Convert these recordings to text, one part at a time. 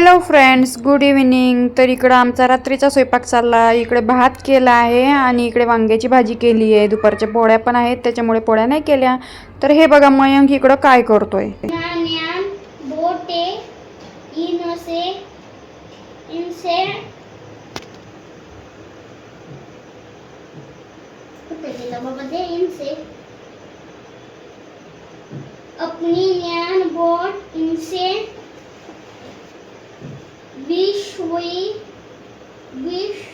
Hello friends good evening तर इकडं आमचा रात्रीचा स्वयंपाक चालला इकडे भात केला आहे आणि इकडे वांग्याची भाजी केली आहे. दुपारच्या पोळ्या पण आहेत त्याच्यामुळे पोळ्या नाही केल्या. तर हे बघा मयंक इकडं काय करतोय? अपनी ज्ञान बोट इनसे wish we wish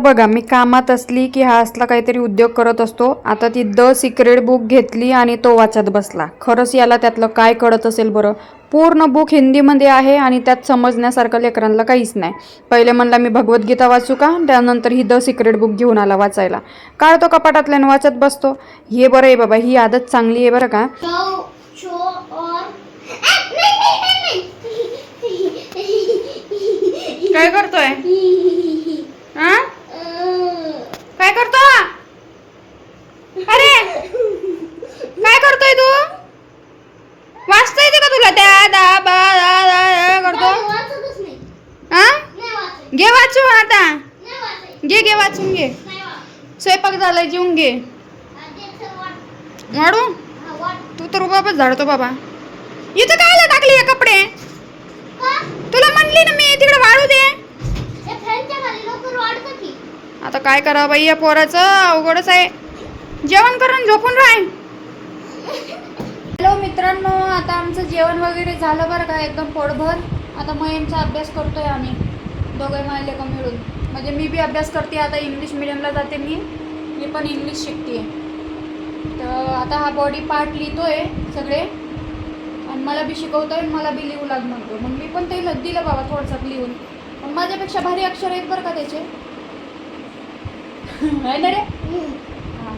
बघा मी कामात असली की हा असला काहीतरी उद्योग करत असतो. आता ती द सिक्रेट बुक घेतली आणि तो वाचत बसला. खरंच याला त्यातलं काय कळत असेल बरं? पूर्ण बुक हिंदीमध्ये आहे आणि त्यात समजण्यासारखं लेकरांना काहीच नाही. पहिले म्हणला मी भगवद्गीता वाचू का? त्यानंतर ही द सिक्रेट बुक घेऊन आला वाचायला. काढतो कपाटातल्यानं वाचत बसतो. हे बरं आहे बाबा ही आदत चांगली आहे बरं का? काय करतोय? हा काय करतो? अरे काय करतोय तू? वाचता येते का तुला? त्या दा बा दा दा दा करतो. हा? घे वाचू आता. घे घे वाचून घे. स्वयंपाक झालाय जेवून घे. वाढू. तू तर बाबा झाडतो बाबा. इथं काय टाकली हे कपडे? तुला म्हणली ना मी तिकडे वाढू दे. आता काय करावं बाई या पोराचं? अवघडच आहे. जेवण करून झोपून राह. हॅलो मित्रांनो आता आमचं जेवण वगैरे झालं बरं का एकदम पोटभर. आता मयमचा अभ्यास करतोय आम्ही दोघे मायले का मिळून. म्हणजे मी बी अभ्यास करते आता इंग्लिश मिडियमला जाते मी. मी पण इंग्लिश शिकते. तर आता हा बॉडी पार्ट लिहितोय सगळे. आणि मला बी शिकवतोय आणि मला बी लिहू लाग म्हणतो मग मी पण ते दिलं बाबा थोडंसं लिहून. पण माझ्यापेक्षा भारी अक्षर आहेत बरं का त्याचे. आहे ना रे?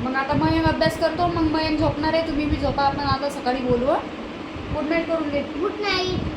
मग आता मयंक अभ्यास करतो मग मयंक झोपणार आहे तुम्ही बी झोपा. आपण आता सकाळी बोलू गुड नाईट करून घे. गुड नाईट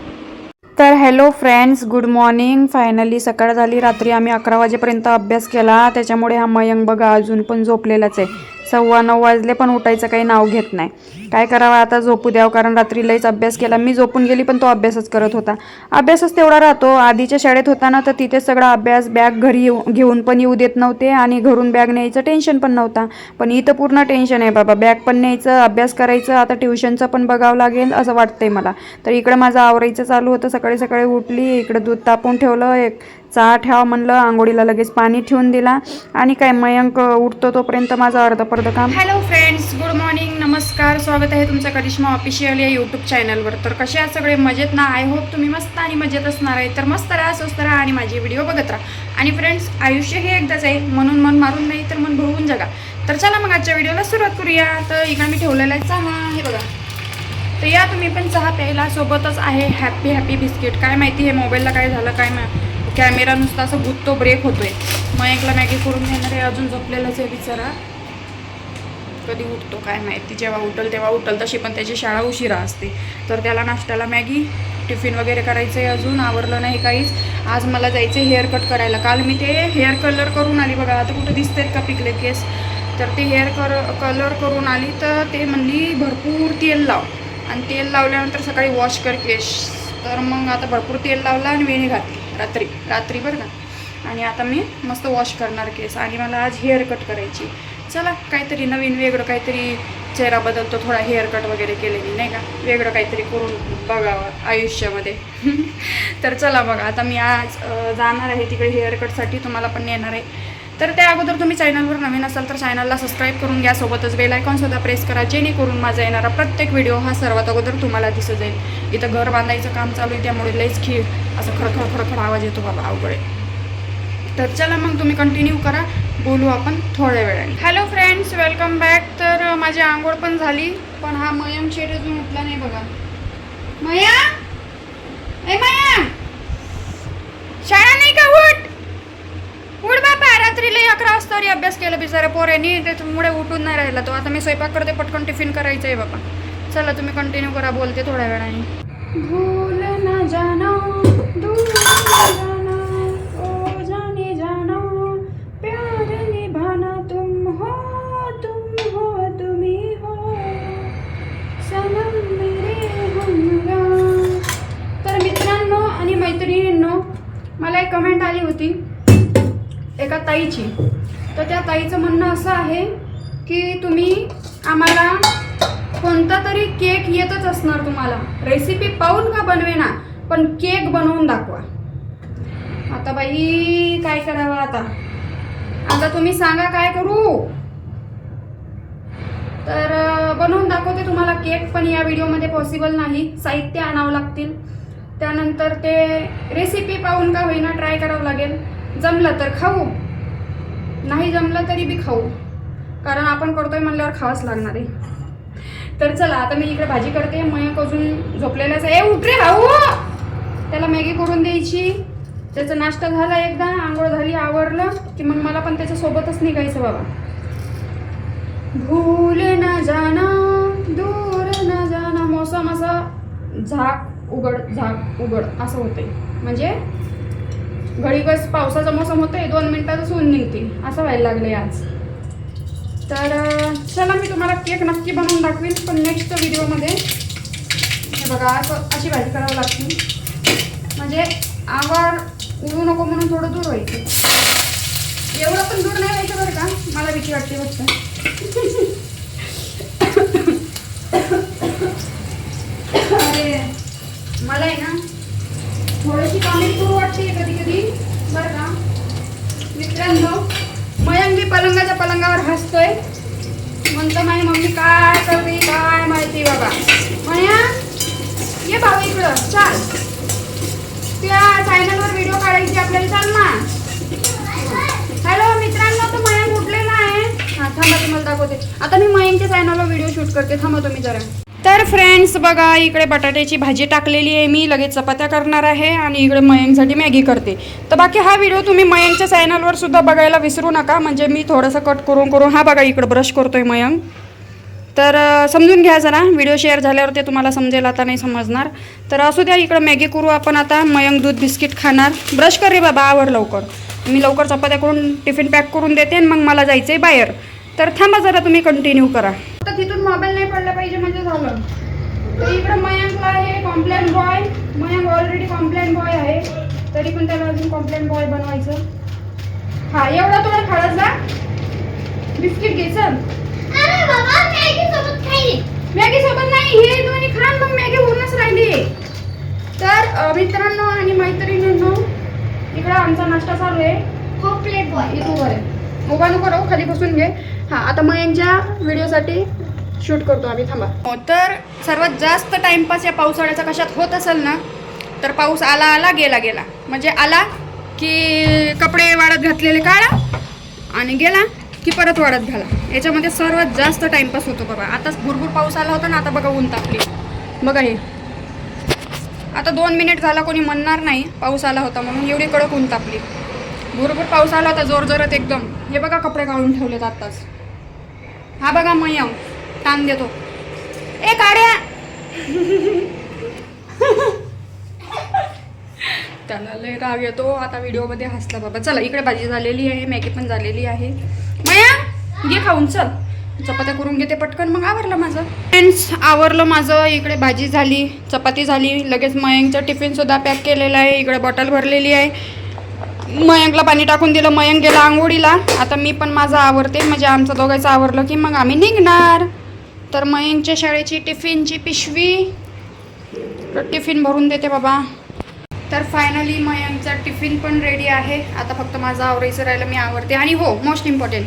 तर hello friends good morning finally सकाळ झाली. रात्री आम्ही अकरा वाजेपर्यंत अभ्यास केला. त्याच्यामुळे हा मयंक बघा अजून पण झोपलेलाच आहे. सव्वा नऊ वाजले पण उठायचं काही नाव घेत नाही. काय करावं आता झोपू द्यावं? कारण रात्री लईच अभ्यास केला. मी झोपून गेली पण तो अभ्यासच करत होता. अभ्यासच तेवढा राहतो. आधीच्या शाळेत होता तर तिथे सगळा अभ्यास बॅग घरी येऊ घेऊन पण येऊ देत नव्हते आणि घरून बॅग न्यायचं टेन्शन पण नव्हता. पण इथं पूर्ण टेन्शन आहे बाबा. बॅग पण न्यायचं अभ्यास करायचं आता ट्युशनचं पण बघावं लागेल असं वाटतंय मला. तर इकडं माझं आवरायचं चालू होतं. सकाळी सकाळी उठली इकडं दूध तापून ठेवलं एक चहा ठेवा म्हणलं आंघोळीला लगेच पाणी ठेवून दिला आणि काय मयंक उठतो तोपर्यंत माझं अर्ध पर्ध काम. हॅलो फ्रेंड्स गुड मॉर्निंग नमस्कार स्वागत आहे तुमचं करिश्मा ऑफिशियल या यूट्यूब चॅनलवर तर कसे आहात सगळे? मजेत ना? आय होप तुम्ही मस्त आणि मजेत असणार आहे. तर मस्त राहा स्वस्त राहा आणि माझे व्हिडिओ बघत राहा. आणि फ्रेंड्स आयुष्य हे एकदाच आहे. म्हणून मन मारून नाही तर मन भरवून जगा. तर चला मग आजच्या व्हिडिओला सुरुवात करूया. तर इकडे मी ठेवलेला आहे चहा हे बघा. तर या तुम्ही पण चहा प्यायला सोबतच आहे. हॅपी हॅपी बिस्किट काय माहिती हे मोबाईलला काय झालं काय मा कॅमेरा नुसता असं गुत्तो ब्रेक होतोय. मग एकला मॅगी करून घेणार आहे अजून झोपलेलंच आहे बिचारा. कधी उठतो काय माहिती जेव्हा उठल तेव्हा उठल तशी पण त्याची शाळा उशिरा असते. तर त्याला नाश्त्याला मॅगी टिफिन वगैरे करायचं आहे अजून आवरलं नाही काहीच. आज मला जायचं आहे हेअर कट करायला. काल मी ते हेअर कलर करून आली बघा आता कुठं दिसतात का पिकले केस? तर ते हेअर कर कलर करून आली तर ते म्हणली भरपूर तेल लाव. आणि तेल लावल्यानंतर सकाळी वॉश कर केस. तर मग आता भरपूर तेल लावला आणि वेणी घातली. रात्री रात्री बरं का? आणि आता मी मस्त वॉश करणार केस आणि मला आज हेअर कट करायची. चला काहीतरी नवीन वेगळं काहीतरी चेहरा बदलतो थोडा हेअर कट वगैरे केलेली नाही का? वेगळं काहीतरी करून बघावं आयुष्यामध्ये. तर चला बघा आता मी आज जाणार आहे तिकडे हेअर कटसाठी तुम्हाला पण येणार आहे. तर त्या अगोदर तुम्ही चॅनलवर नवीन असाल तर चॅनलला सबस्क्राईब करून घ्या. सोबतच बेल सुद्धा प्रेस करा जेणेकरून माझा येणारा प्रत्येक व्हिडिओ हा सर्वात अगोदर तुम्हाला दिसत जाईल. इथं घर बांधायचं काम चालू आहे त्यामुळे लईच खीळ असं खरखर खरखर आवाज येतो बाबा अवघड आहे. तर चला मग तुम्ही कंटिन्यू करा. बोलू आपण थोड्या वेळाने. हॅलो फ्रेंड्स वेलकम बॅक तर माझी आंघोळ पण झाली पण हा मयम शेट अजून उठला नाही बघा. मया ए मया शाळा नाही का उठ उठ मी अकरा वाजता तरी अभ्यास केला बिचारा पोऱ्यानी. त्याच्यामुळे उठून नाही राहिला तो. आता मी स्वयंपाक करते पटकन टिफिन करायचं आहे बाबा. चला तुम्ही कंटिन्यू करा बोलते थोड्या वेळाने. भूल ना जाना दूर ना जाना ओ जाने जाना प्यार निभाना तुम हो तुम हो तुम्ही हो. सनम मेरे हमरा. तर मित्रांनो आणि मैत्रिणींनो मला एक कमेंट आली होती. एका ताईची. तर त्या ताईचं म्हणणं असं आहे की तुम्ही आम्हाला कोणता तरी केक येतच असणार तुम्हाला. रेसिपी पाहून का बनवेना पण केक बनवून दाखवा. आता बाई काय करावं आता? आता तुम्ही सांगा काय करू? तर बनवून दाखवते तुम्हाला केक पण या व्हिडिओमध्ये पॉसिबल नाही. साहित्य आणावं लागतील. त्यानंतर ते रेसिपी पाहून का होईना ट्राय करावं लागेल. जमलं तर खाऊ. नाही जमलं तरी बी खाऊ. कारण आपण करतोय म्हणल्यावर खावंच लागणार आहे. तर चला आता मी इकडे भाजी करते. मयक अजून झोपलेलाच आहे. ए, उठ रे भाऊ त्याला मॅगी करून द्यायची. त्याचा नाश्ता झाला एकदा. आंघोळ झाली आवरलं की मग मला पण त्याच्यासोबतच निघायचं बाबा. भूल न जाना दूर न जाना मौसम असा झाक उघड झाक उघड असं होतंय. म्हणजे घडीकच पावसाचा मोसम आहे दोन मिनटातच ऊन निघते. असं व्हायला लागले आज. तर चला मी तुम्हाला केक नक्की बनवून दाखवीन पण नेक्स्ट व्हिडिओमध्ये. हे बघा असं अशी भाजी करावी लागते. म्हणजे आवार उडू नको म्हणून थोडं दूर व्हायचं. एवढं पण दूर नाही व्हायचं बरं का? मला भीती वाटते फक्त. अरे मला आहे ना थोडीशी कामे करू वाटते कधी कधी. बरं का? मित्रांनो मयंक मी पलंगाच्या पलंगावर हसतोय. म्हणतो माझी मम्मी काय करते? काय माहिती बाबा. मया ये भाऊ इकडं चाल. त्या चॅनलवर व्हिडिओ काढायची आपल्याला चाल ना. हॅलो मित्रांनो तो मयंक उठलेला आहे. हा थांबा तुम्हाला दाखवते. आता मी मयंकच्या चॅनलवर व्हिडिओ शूट करते. थांबा तुम्ही जरा. तर फ्रेंड्स बघा इकडे बटाट्याची भाजी टाकलेली आहे मी. लगेच चपात्या करणार आहे आणि इकडे मयंकसाठी मॅगी करते. तर बाकी हा व्हिडिओ तुम्ही मयंकच्या चॅनलवर सुद्धा बघायला विसरू नका. म्हणजे मी थोडंसं कट करून करून हा बघा इकडं ब्रश करतोय मयंक. तर समजून घ्या जरा. व्हिडिओ शेअर झाल्यावर ते तुम्हाला समजेल आता नाही समजणार. तर असू द्या इकडं मॅगी करू आपण आता. मयंक दूध बिस्किट खाणार. ब्रश कर रे बाबा आवर लवकर. मी लवकर चपात्या करून टिफिन पॅक करून देते आणि मग मला जायचं आहे बाहेर. तर थांबा जरा तुम्ही कंटिन्यू करा. आता तिथून मोबाईल नाही पडला पाहिजे म्हणजे झालं. तर इकडं मयंकला आहे complain boy Mayank already complain boy आहे. तरी पण त्याला अजून कॉम्प्लेन बॉय बनवायचं. हा एवढा तुला खाळच जा. बिस्किट घे बाबा मॅगी सोबत नाही हे दोन्ही खान मग मॅगी होऊनच राहिली. तर मित्रांनो आणि मैत्रिणींनो इकडं आमचा नाश्ता चालू आहे. हो प्लेट बॉय इथं उभं आहे. उभा नको राहू खाली बसून घे. हा आता मग यांच्या व्हिडिओसाठी शूट करतो आम्ही थांबा. हो तर सर्वात जास्त टाइमपास या पावसाळ्याचा कशात होत असेल ना तर पाऊस आला आला गेला गेला. म्हणजे आला की कपडे वाढत घातलेले काढा आणि गेला की परत वाढत घाला. याच्यामध्ये सर्वात जास्त टाइमपास होतो बाबा आताच भरपूर पाऊस आला होता ना आता बघा ऊन तापली. बघा हे. आता दोन मिनिट झाला कोणी म्हणणार नाही पाऊस आला होता म्हणून एवढी कडक ऊन तापली. भरपूर पाऊस आला होता जोर जोरात एकदम. हे बघा कपडे काढून ठेवलेत आत्ताच. हा बघा मयम ताण देतो. ए काड्या! त्याला लय राग येतो. आता व्हिडिओमध्ये हसला बाबा. चला इकडे भाजी झालेली आहे मॅगी पण झालेली आहे. मया घे खाऊन चल. चपात्या करून घेते पटकन. मग आवरलं माझं. फ्रेंड्स आवरलं माझं. इकडे भाजी झाली चपाती झाली. लगेच मयंकचं टिफिनसुद्धा पॅक केलेलं आहे. इकडे बॉटल भरलेली आहे. मयंकला पाणी टाकून दिलं मयंक गेला आंघोळीला. आता मी पण माझं आवरते म्हणजे आमचं दोघांचं आवरलं की मग आम्ही निघणार. तर मयंकच्या शाळेची टिफिनची पिशवी. टिफिन भरून देते बाबा. तर फायनली मयंकचा टिफिन पण रेडी आहे. आता फक्त माझं आवरायचं राहिलं मी आवरते. आणि हो मोस्ट इम्पॉर्टंट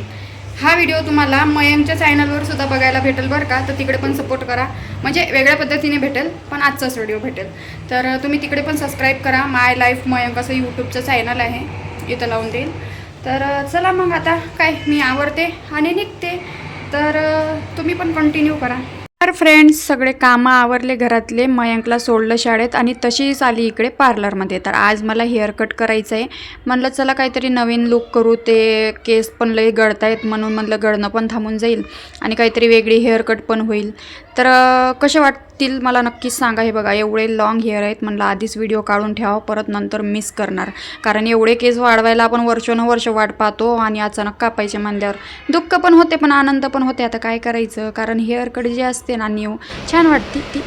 हा व्हिडिओ तुम्हाला मयंकच्या चॅनलवर सुद्धा बघायला भेटेल बरं का. तर तिकडे पण सपोर्ट करा. म्हणजे वेगळ्या पद्धतीने भेटेल पण आजचाच व्हिडिओ भेटेल. तर तुम्ही तिकडे पण सबस्क्राईब करा. माय लाईफ मयंक असं यूट्यूबचं चॅनल आहे. इथं लावून देईल. तर चला मग आता काय मी आवरते आणि निघते. तर तुम्ही पण कंटिन्यू करा. तर फ्रेंड्स सगळे कामं आवरले घरातले मयंकला सोडलं शाळेत आणि तशीच आली इकडे पार्लरमध्ये तर आज मला हेअर कट करायचं आहे म्हणलं चला काहीतरी नवीन लुक करू. ते केस पण लई गळतायत म्हणून म्हणलं गळणं पण थांबून जाईल आणि काहीतरी वेगळी हेअर कट पण होईल. तर कसे वाटतं वाटतील मला नक्कीच सांगा हे बघा एवढे लॉंग हेअर आहेत म्हणलं आधीच व्हिडिओ काढून ठेवा परत नंतर मिस करणार. कारण एवढे केस वाढवायला आपण वर्षानुवर्ष वाट पाहतो आणि अचानक कापायचे म्हणल्यावर दुःख पण होते पण आनंद पण होते. आता काय करायचं? कारण हेअरकट जे असते ना न्यू छान वाटते ती.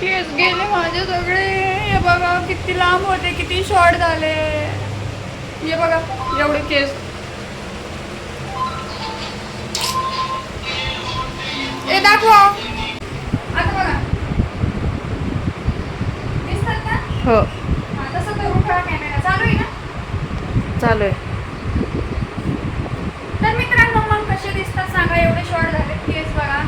केस गेले माझे सगळे. हे बघा किती लांब होते किती शॉर्ट झाले. हे बघा एवढे केस. हो. तसं करून ठेवा कॅमेरा चालू आहे ना? चालू आहे. तर मित्रांनो मग कसे दिसतात सांगा एवढे शॉर्ट झाले केस बघा.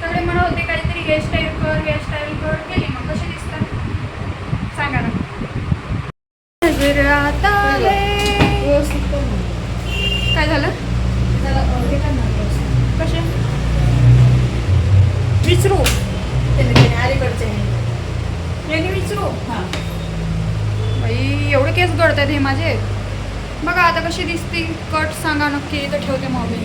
सगळे म्हणत होते काहीतरी हेअरस्टाईल कर हेअरस्टाईल कर. केली मग कसे दिसतात? सांगा ना. काय झालं? कसे? विचारू विचारू? बाई एवढे केस गळत आहेत हे माझे. बघा आता कशी दिसती. कट सांगा नक्की इथं ठेवते मोबाईल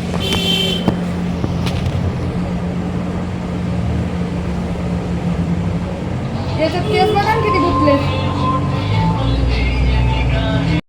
याच्यात केस बघा ना किती गुंतले.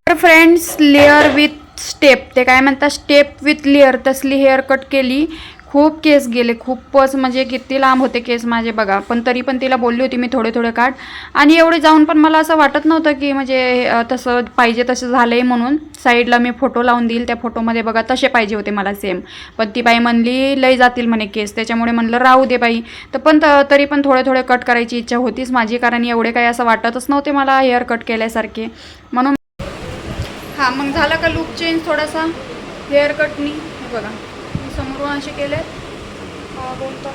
तर फ्रेंड्स लेअर विथ स्टेप ते काय म्हणतात? स्टेप विथ लेअर तसली हेअर कट केली. खूप केस गेले खूपच म्हणजे किती लांब होते केस माझे बघा. पण तरी पण तिला बोलली होती मी थोडे थोडे काढ. आणि एवढे जाऊन पण मला असं वाटत नव्हतं की म्हणजे तसं पाहिजे तसं झालं आहे म्हणून. साईडला मी फोटो लावून देईल त्या फोटोमध्ये बघा तसे पाहिजे होते मला सेम पण ती बाई म्हणली लय जातील म्हणे केस. त्याच्यामुळे म्हणलं राहू दे बाई. तर पण त- तरी पण थोडे थोडे कट करायची इच्छा होतीच माझी कारण एवढे काही असं वाटतच नव्हते मला हेअर कट केल्यासारखे. म्हणून हां मग झाला का लुक चेंज थोडासा? हेअर कटनी बघा. समोरून असे केले बोलतो.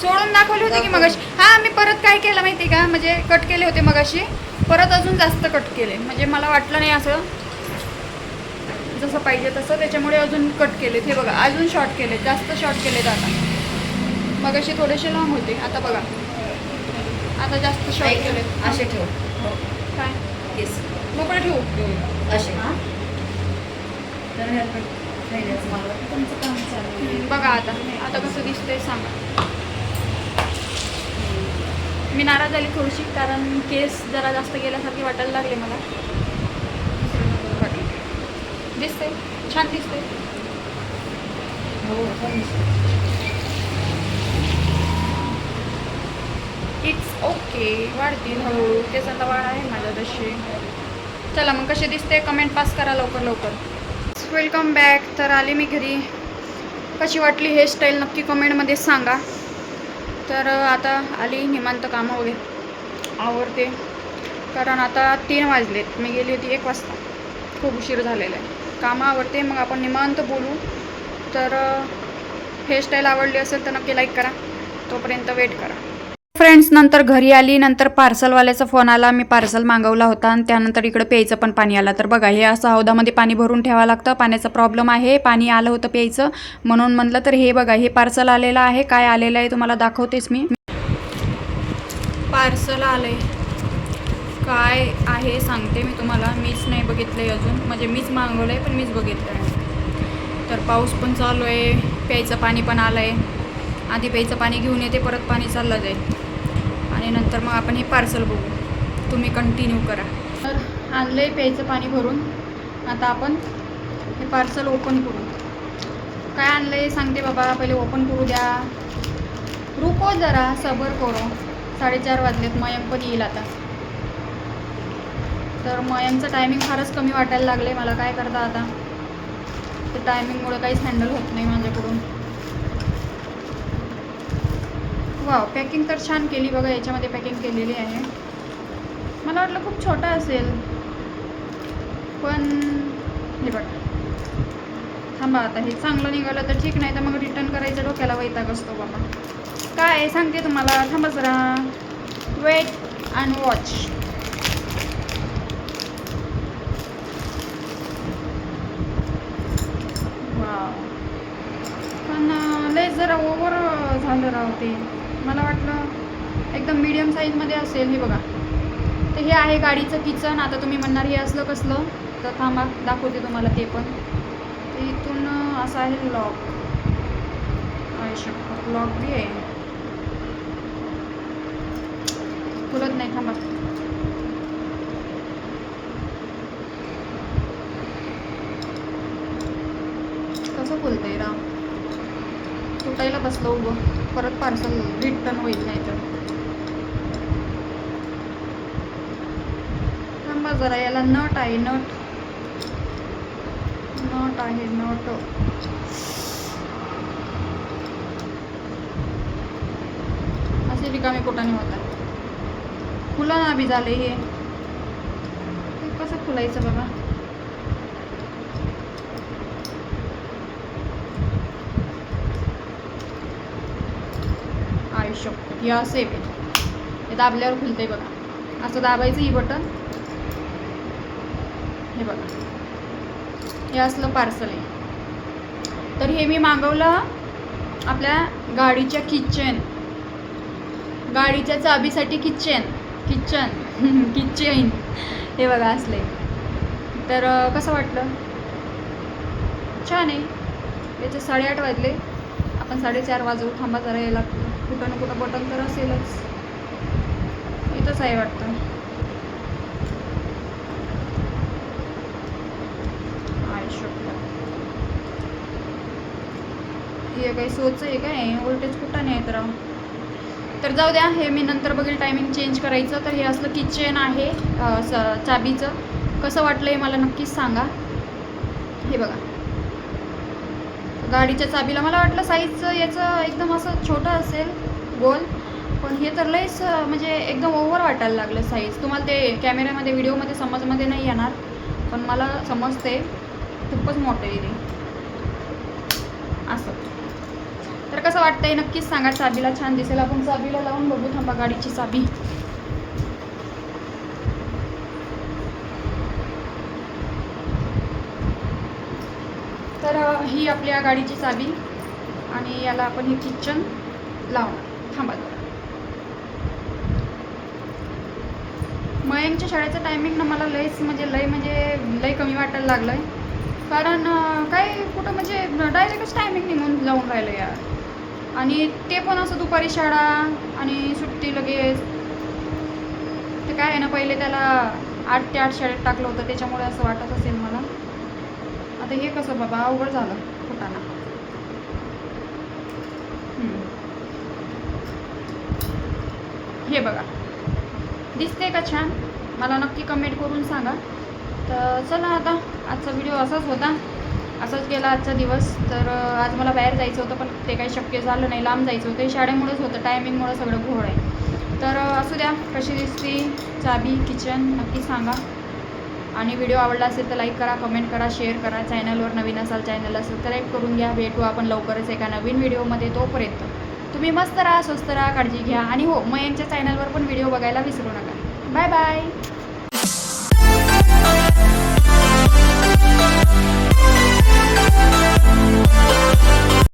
सोडून दाखवले होते की मगाशी. हां मी परत काय केलं माहिती आहे का? म्हणजे कट केले होते मगाशी. परत अजून जास्त कट केले. म्हणजे मला वाटलं नाही असं. जसं पाहिजे तसं. त्याच्यामुळे अजून कट केलेत. हे बघा अजून शॉर्ट केले जास्त शॉर्ट केलेत आता. मगाशी थोडेसे लॉंग होते. आता बघा. आता जास्त शॉर्ट केलेत. असे ठेव. काय? मोकळे ठेवू? असे. तर तुमचं काम चालू आहे. बघा आता. आता कसं दिसतंय सांगा. मी नाराज झाली थोडीशी कारण केस जरा जास्त गेल्यासारखे वाटायला लागले मला. दिसते छान दिसते हो, छान दिसतं. इट्स ओके वाढतील हळूहळू केसांना वाढ आहे माझ्या तशी चला मग कसे दिसते कमेंट पास करा लवकर लवकर. वेलकम बॅक तर आले मी घरी. कशी वाटली हेअरस्टाईल नक्की कमेंटमध्ये सांगा. तर आता आली निमांत कामं वगैरे. आवडते कारण आता तीन वाजलेत. मी गेली होती एक वाजता. खूप उशीर झालेला आहे. कामं आवडते मग आपण निमांत बोलू. तर हेअरस्टाईल आवडली असेल तर नक्की लाईक करा. तोपर्यंत वेट करा. फ्रेंड्स नंतर घरी आली नंतर पार्सलवाल्याचा फोन आला मी पार्सल मागवला होता आणि त्यानंतर इकडं प्यायचं पण पाणी आलं. तर बघा हे असं हौदामध्ये पाणी भरून ठेवावं लागतं पाण्याचा प्रॉब्लेम आहे पाणी आलं होतं प्यायचं. म्हणून म्हटलं तर हे बघा हे पार्सल आलेलं आहे काय आलेलं आहे तुम्हाला दाखवतेच मी. पार्सल आलंय. काय आहे सांगते मी तुम्हाला. मीच नाही बघितलं आहे अजून. म्हणजे मीच मागवलं आहे पण मीच बघितलं आहे तर पाऊस पण चालू आहे प्यायचं पाणी पण आलं आहे आधी प्यायचं पाणी घेऊन येते परत पाणी चाललं जाईल. आणि नंतर मग आपण हे पार्सल बघू. तुम्ही कंटिन्यू करा. तर आणलं आहे प्यायचं पाणी भरून. आता आपण हे पार्सल ओपन करू. काय आणलं आहे सांगते बाबा पहिले ओपन करू द्या. रुको जरा सबर करो. साडेचार वाजलेत मयंक पण येईल आता. तर मयंकचं टायमिंग फारच कमी वाटायला लागले मला काय करता आता? ते टायमिंगमुळे काहीच हँडल होत नाही माझ्याकडून. वाव पॅकिंग तर छान केली बघा याच्यामध्ये पॅकिंग केलेली आहे. मला वाटलं खूप छोटा असेल. पण हे बघा. थांबा आता हे चांगलं निघालं तर ठीक नाही तर मग रिटर्न करायचं डोक्याला वैताग असतो बाबा. काय सांगते तुम्हाला थांबा जरा. वेट अँड वॉच पण लय जरा ओव्हर झालं राव ते. मला वाटलं एकदम मीडियम साईजमध्ये असेल हे बघा. तर हे आहे गाडीचं किचन आता तुम्ही म्हणणार हे असलं कसलं? तर थांबा दाखवते तुम्हाला ते पण. तर इथून असं आहे लॉक आहे लॉक बी आहे. खुलत नाही थांबा. कसं खुलतंय राम तुटायला बसलं उभं. परत पार्सल रिटर्न होईल नाही तर थांबा जरा याला नट आहे नट. नट आहे नट. असे रिकामे पोटाने होतात. खुला ना बी झाले हे. हे कसं खुलायचं बघा. आयुष्य हे असं आहे. हे दाबल्यावर खुलते बघा. असं दाबायचं ही बटन. हे बघा. हे असलं पार्सल आहे. तर हे मी मागवलं आपल्या गाडीच्या किचन गाडीच्या चाबीसाठी किचन किचन किचन हे बघा असले तर कसं वाटलं? छान आहे. याचे साडेआठ वाजले. आपण साडेचार वाजवू. थांबा जरा याला कुठं ना कुठं बटन तर असेलच. इथंच आहे वाटतं. हे काही सोच आहे काय? वोल्टेज कुठं नाही तर तर जाऊ द्या हे मी नंतर बघेल टायमिंग चेंज करायचं. तर हे असलं किचन आहे स- चाबीचं. कसं वाटलं हे मला नक्कीच सांगा. हे बघा. गाडीच्या चाबीला. मला वाटलं साईज याचं एकदम असं छोटं असेल गोल. पण हे तर लईच म्हणजे एकदम ओव्हर वाटायला लागलं साईज तुम्हाला ते कॅमेऱ्यामध्ये व्हिडिओमध्ये समजमध्ये नाही येणार. पण मला समजते खूपच मोठं आहे ते. असं. तर कसं वाटतंय? नक्कीच सांगा. चाबीला छान दिसेल. आपण चाबीला लावून बघू थांबा गाडीची चाबी. तर ही आपल्या गाडीची चाबी आणि याला आपण हे किचन लावणार थांबा मयंकच्या शाळेचं टायमिंग ना मला लयच म्हणजे लय म्हणजे लय कमी वाटायला लागलं आहे कारण काय कुठं म्हणजे डायरेक्टच टायमिंग निघून जाऊन राहिलं यार. आणि ते पण असं दुपारी शाळा आणि सुट्टी लगेच. ते काय आहे ना पहिले त्याला आठ ते आठ शाळेत टाकलं होतं त्याच्यामुळे असं वाटत असेल मला. आता हे कसं बाबा अवघड झालं फुटाना हे बघा. दिसते का छान? मला नक्की कमेंट करून सांगा. तर चला आता आजचा व्हिडिओ असाच होता. असाच गेला आजचा दिवस. तर आज मला बाहेर जायचं होतं पण ते काही शक्य झालं नाही. लांब जायचं होतं. हे शाळेमुळेच होतं. टायमिंगमुळं सगळं घोळ आहे. तर असू द्या. कशी दिसते? चाबी किचन नक्की सांगा. आणि व्हिडिओ आवडला असेल तर लाईक करा कमेंट करा शेअर करा. चॅनलवर नवीन असाल चॅनलला सबस्क्राईब करून घ्या. भेटू आपण लवकरच एका नवीन व्हिडिओमध्ये तोपर्यंत. तुम्ही मस्त राहा स्वस्त राहा काळजी घ्या. आणि हो मयंकच्या चॅनलवर पण व्हिडिओ बघायला विसरू नका. Bye bye